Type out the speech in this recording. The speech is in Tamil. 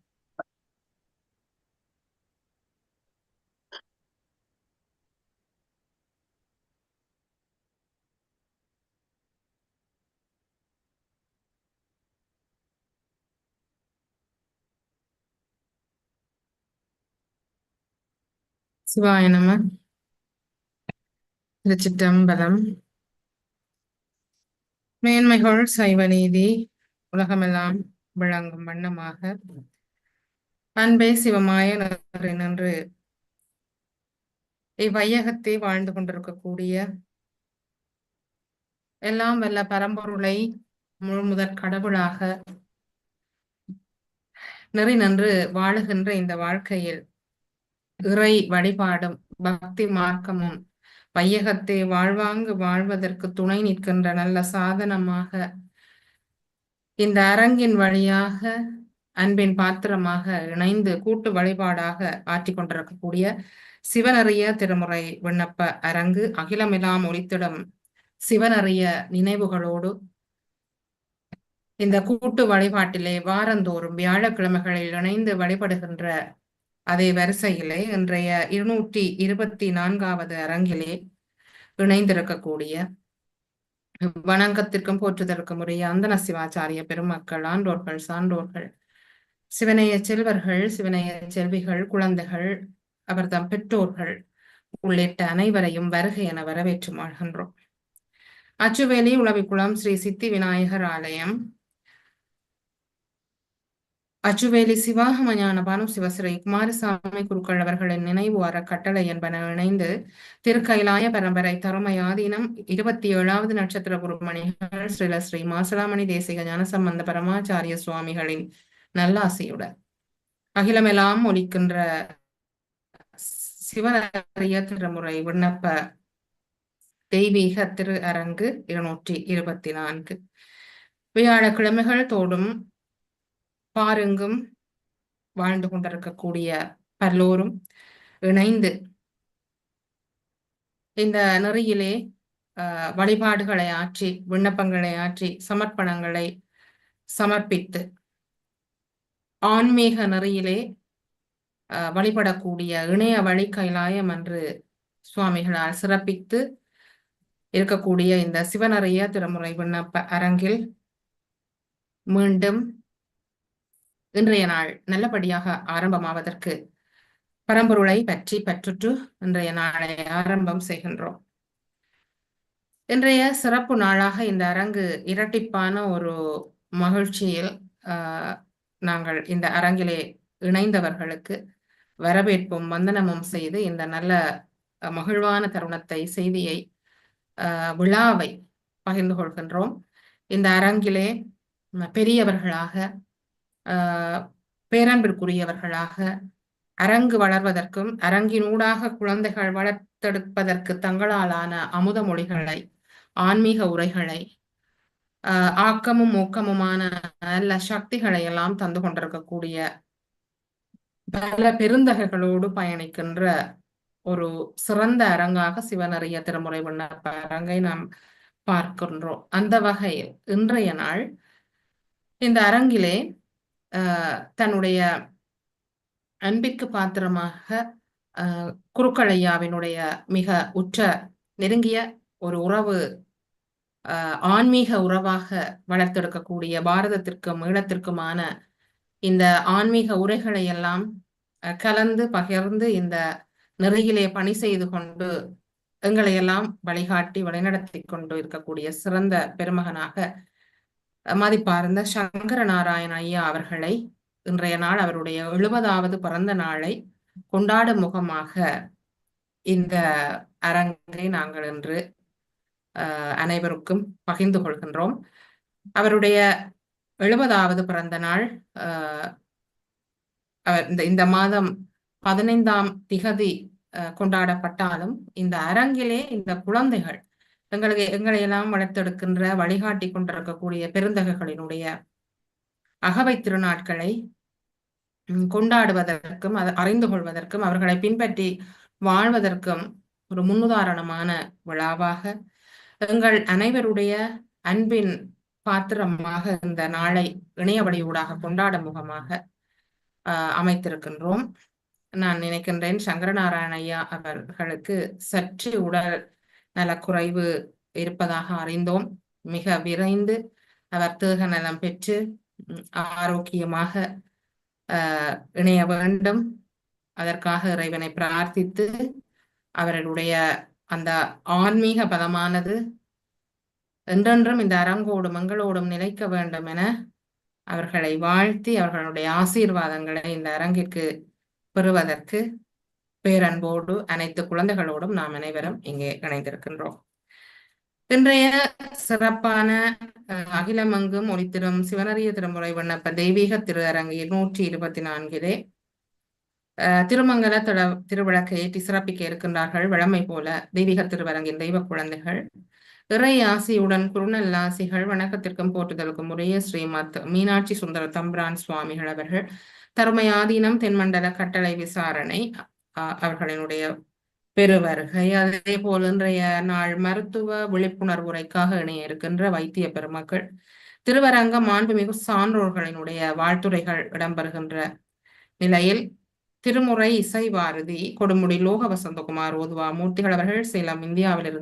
சிவாய நம. திருச்சிற்றம்பலம். மேன்மைகள் சைவ நீதி உலகமெல்லாம் விளங்கும் வண்ணமாக. அன்பே சிவமாய நின்று. இவ்வையகத்தை வாழ்ந்து கொண்டிருக்கக்கூடிய எல்லாம் வல்ல பரம்பொருளை முழு முதற் கடவுளாக நெறி நின்று வாழுகின்ற இந்த வாழ்க்கையில் இறை வழிபாடும் பக்தி மார்க்கமும் வையகத்தை வாழ்வாங்கு வாழ்வதற்கு துணை நிற்கின்ற நல்ல சாதனமாக இந்த அரங்கின் வழியாக அன்பின் பாத்திரமாக இணைந்து கூட்டு வழிபாடாக ஆற்றி கொண்டிருக்கக்கூடிய சிவனறிய திருமுறை விண்ணப்ப அரங்கு அகிலமிலாம் ஒளித்திடம் சிவனறிய நினைவுகளோடு இந்த கூட்டு வழிபாட்டிலே வாரந்தோறும் வியாழக்கிழமைகளில் இணைந்து வழிபடுகின்ற அதே வரிசையிலே இன்றைய இருநூற்றி இருபத்தி நான்காவது அரங்கிலே இணைந்திருக்கக்கூடிய வணங்கத்திற்கும் போற்றுதலுக்கும் உரிய அந்தன சிவாச்சாரிய பெருமக்கள் ஆண்டோர்கள் சான்றோர்கள் சிவனைய செல்வர்கள் சிவனைய செல்விகள் குழந்தைகள் அவர்தம் பெற்றோர்கள் உள்ளிட்ட அனைவரையும் வருகை என வரவேற்று வாழ்கின்றோம் அச்சுவேலி உளவிக்குளம் ஸ்ரீ சித்தி விநாயகர் ஆலயம் அச்சுவேலி சிவாகம ஞானபானம் சிவஸ்ரீ குமாரசாமி குருக்கள் அவர்களின் நினைவு அற கட்டளை என்பன இணைந்து திருக்கைலாய பரம்பரை தருமயாதீனம் இருபத்தி ஏழாவது நட்சத்திர குருமணிகள் ஸ்ரீல ஸ்ரீ மாசலாமணி தேசிக ஞானசம்பந்த பரமாச்சாரிய சுவாமிகளின் நல்லாசையுடன் அகிலமெல்லாம் ஒலிக்கின்ற சிவனறிய திருமுறை விண்ணப்ப தெய்வீக திரு அரங்கு இருநூற்றி இருபத்தி நான்கு. வியாழக்கிழமைகள் தோடும் பாருங்கும் வாழ்ந்து கொண்டிருக்கக்கூடிய பல்லோரும் இணைந்து இந்த நெறியிலே வழிபாடுகளை ஆற்றி விண்ணப்பங்களை ஆற்றி சமர்ப்பணங்களை சமர்ப்பித்து ஆன்மீக நெறியிலே வழிபடக்கூடிய இணைய வழி கைலாயம் என்று சுவாமிகளால் சிறப்பித்து இருக்கக்கூடிய இந்த சிவனறைய திருமுறை விண்ணப்ப அரங்கில் மீண்டும் இன்றைய நாள் நல்லபடியாக ஆரம்பமாவதற்கு பரம்பொருளை பற்றி பற்றுற்று இன்றைய நாளை ஆரம்பம் செய்கின்றோம். இன்றைய சிறப்பு நாளாக இந்த அரங்கு இரட்டிப்பான ஒரு மகிழ்ச்சியில் நாங்கள் இந்த அரங்கிலே இணைந்தவர்களுக்கு வரவேற்பும் வந்தனமும் செய்து இந்த நல்ல மகிழ்வான தருணத்தை செய்தியை விழாவை பகிர்ந்து கொள்கின்றோம். இந்த அரங்கிலே பெரியவர்களாக பேரன்பிற்குரியவர்களாக அரங்கு வளர்வதற்கும் அரங்கினூடாக குழந்தைகள் வளர்த்தெடுப்பதற்கு தங்களாலான அமுத மொழிகளை ஆன்மீக உரைகளை ஆக்கமும் ஊக்கமுமான நல்ல சக்திகளை எல்லாம் தந்து கொண்டிருக்கக்கூடிய பல பெருந்தகைகளோடு பயணிக்கின்ற ஒரு சிறந்த அரங்காக சிவனறிய திருமுறை விண்ணப்ப அரங்கை நாம் பார்க்கின்றோம். அந்த வகையில் இன்றைய நாள் இந்த அரங்கிலே தன்னுடைய அன்பிற்கு பாத்திரமாக குருக்களையாவினுடைய மிக உற்ற நெருங்கிய ஒரு உறவு ஆன்மீக உறவாக வளர்த்தெடுக்கக்கூடிய பாரதத்திற்கும் ஈழத்திற்குமான இந்த ஆன்மீக உரைகளை எல்லாம் கலந்து பகிர்ந்து இந்த நெருகிலே பணி செய்து கொண்டு எங்களையெல்லாம் வழிகாட்டி வழிநடத்தி கொண்டு இருக்கக்கூடிய சிறந்த பெருமகனாக மதிப்பார்ந்த சங்கர நாராயண ஐயா அவர்களை இன்றைய நாள் அவருடைய எழுபதாவது பிறந்த நாளை கொண்டாடும் முகமாக இந்த அரங்கை நாங்கள் இன்று அனைவருக்கும் பகிர்ந்து கொள்கின்றோம். அவருடைய எழுபதாவது பிறந்த நாள் இந்த இந்த மாதம் பதினைந்தாம் திகதி அஹ், கொண்டாடப்பட்டாலும் இந்த அரங்கிலே இந்த குழந்தைகள் எங்களுக்கு எங்களை எல்லாம் வளர்த்தெடுக்கின்ற வழிகாட்டி கொண்டிருக்கக்கூடிய பெருந்தகைகளினுடைய அகவை திருநாட்களை கொண்டாடுவதற்கும் அதை அறிந்து கொள்வதற்கும் அவர்களை பின்பற்றி வாழ்வதற்கும் ஒரு முன்னுதாரணமான விழாவாக எங்கள் அனைவருடைய அன்பின் பாத்திரமாக இந்த நாளை இணைய வழியூடாக கொண்டாடும் முகமாக அமைத்திருக்கின்றோம். நான் நினைக்கின்றேன் சங்கரநாராயண ஐயா அவர்களுக்கு சற்று உடல் நலக்குறைவு இருப்பதாக அறிந்தோம். மிக விரைந்து அவர் தேக நலம் பெற்று ஆரோக்கியமாக ஆஹ், இணைய வேண்டும். அதற்காக இறைவனை பிரார்த்தித்து அவர்களுடைய அந்த ஆன்மீக பலமானது என்றென்றும் இந்த அரங்கோடும் எங்களோடும் நிலைக்க வேண்டும் என அவர்களை வாழ்த்தி அவர்களுடைய ஆசீர்வாதங்களை இந்த அரங்கிற்கு பெறுவதற்கு பேரன்போடு அனைத்து குழந்தைகளோடும் நாம் அனைவரும் இங்கே இணைந்திருக்கின்றோம். இன்றைய சிறப்பான அகிலமங்கும் ஒளித்திரும் சிவனறிய திருமுறை விண்ணப்ப தெய்வீக திருஅரங்கில் நூற்றி இருபத்தி நான்கிலே திருமங்கல திரு திருவிளக்கை ஏற்றி சிறப்பிக்க இருக்கின்றார்கள் வழமை போல தெய்வீக திருவரங்கின் தெய்வ குழந்தைகள். இறை ஆசியுடன் குருநல்லாசிகள் வணக்கத்திற்கும் போற்றுதலுக்கும் உரிய ஸ்ரீமத் மீனாட்சி சுந்தர தம்பிரான் சுவாமிகள் அவர்கள் தருமையாதீனம் தென்மண்டல கட்டளை விசாரணை அவர்களினுடைய பெருவருகை. அதே போல் இன்றைய நாள் மருத்துவ விழிப்புணர்வுரைக்காக இணைய இருக்கின்ற வைத்திய பெருமக்கள் திருவரங்க மாண்புமிகு சான்றோர்களினுடைய வாழ்த்துரைகள் இடம்பெறுகின்ற நிலையில் திருமுறை இசை பாரதி கொடுமுடி லோக வசந்தகுமார் ஓதுவா மூர்த்திகள் அவர்கள் சேலம் இந்தியாவிலிருந்து